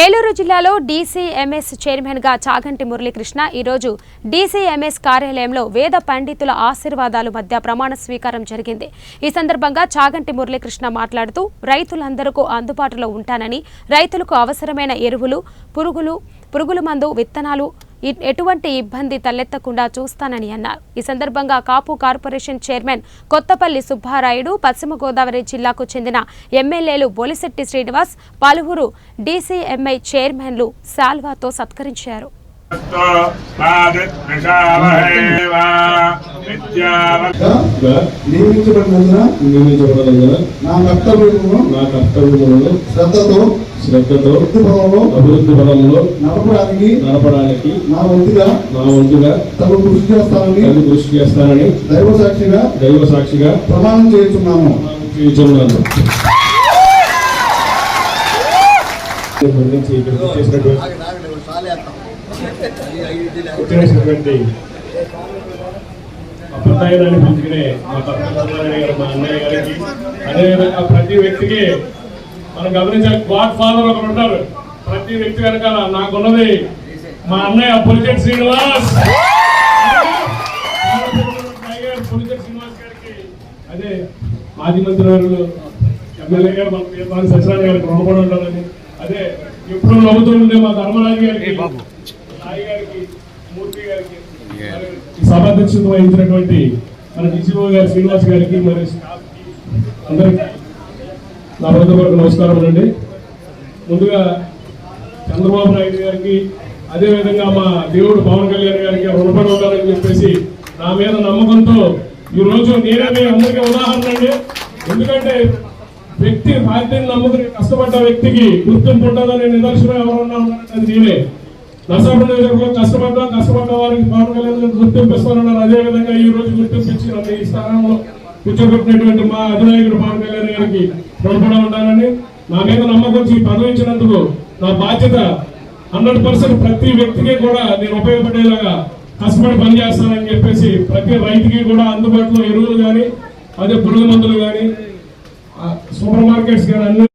ఏలూరు జిల్లాలో డీసీఎంఎస్ చైర్మన్గా చాగంటి మురళీకృష్ణ. ఈరోజు డీసీఎంఎస్ కార్యాలయంలో వేద పండితుల ఆశీర్వాదాలు మధ్య ప్రమాణ స్వీకారం జరిగింది. ఈ సందర్భంగా చాగంటి మురళీకృష్ణ మాట్లాడుతూ రైతులందరికీ అందుబాటులో ఉంటానని రైతులకు అవసరమైన ఎరువులు పురుగులు పురుగుల మందు విత్తనాలు ఎటువంటి ఇబ్బంది తలెత్తకుండా చూస్తానని అన్నారు. ఈ సందర్భంగా కాపు కార్పొరేషన్ చైర్మన్ కొత్తపల్లి సుబ్బారాయుడు పశ్చిమ గోదావరి జిల్లాకు చెందిన ఎమ్మెల్యేలు బొలిశెట్టి శ్రీనివాస్ పలువురు డీసీఎంఐ చైర్మన్లు శాల్వాతో సత్కరించారు. నియమించబడినందున నియమించబడినందున నా కర్తవ్యమును నా కర్తవ్యములను శ్రద్ధతో శ్రద్ధతో బుద్ధిభావంలో అభివృద్ధి బలంలో నడపడానికి నడపడానికి నా వంతుగా నా వంతుగా తగు కృషి చేస్తానని తగు కృషి చేస్తానని దైవ సాక్షిగా దైవ సాక్షిగా ప్రమాణం చేస్తున్నాము చేస్తున్నాను గురించి ఇక్కడికి అప్పతాయినాన్ని పెంచుకునే మా తప్పని గారు మా అన్నయ్య గారికి అదేవిధంగా ప్రతి వ్యక్తికి మనం గమనించాలి గాడ్ ఫాదర్ ఒకరు ఉంటారు. ప్రతి వ్యక్తి వెనకాల నాకున్నది మా అన్నయ్య పులిచెట్ శ్రీనివాస్. పులిచెట్ శ్రీనివాస్ గారికి అదే మాజీ మంత్రి వారు ఎమ్మెల్యే గారు మన తీర్థాని సత్యనారాయణ గారికి రుణపడి ఉంటారని అదే ఎప్పుడు నవ్వుతూ ఉండే మా ధర్మరాజు గారికి గారికి గారికి సభాధ్యక్షత వహించినటువంటి మన డిసిఓ గారి శ్రీనివాస్ గారికి మరి అందరికి అందరికీ నా హృదయపూర్వక నమస్కారం అండి. ముందుగా చంద్రబాబు నాయుడు గారికి అదేవిధంగా మా దేవుడు పవన్ కళ్యాణ్ గారికి రుణపడి ఉండాలని చెప్పేసి నా మీద నమ్మకంతో ఈ రోజు నేనే మీ అందరికీ ఉదాహరణ అండి. ఎందుకంటే వ్యక్తి పార్టీని నమ్ముకుని కష్టపడ్డ వ్యక్తికి గుర్తింపు ఉంటుందని నిదర్శనం ఎవరన్నా ఉన్నారంటే అది నేనే. నర్సాపురం నియోజకవర్గంలో కష్టపడ్డా కష్టపడ్డ వారికి పవన్ కళ్యాణ్ గుర్తింపు అదే విధంగా ఈ రోజు గుర్తింపు నన్ను ఈ స్థానంలో కూర్చోబెట్టినటువంటి మా అధినాయకుడు పవన్ కళ్యాణ్ గారికి రుణపడి ఉంటానని నా మీద నమ్మకం ఈ పదవి ఇచ్చినందుకు నా బాధ్యత హండ్రెడ్ పర్సెంట్ ప్రతి వ్యక్తికి కూడా నేను ఉపయోగపడేలాగా కష్టపడి పనిచేస్తానని చెప్పేసి ప్రతి రైతుకి కూడా అందుబాటులో ఎరువులు కానీ అదే పురుగు మందులు కానీ సూపర్ మార్కెట్స్ కానీ అన్ని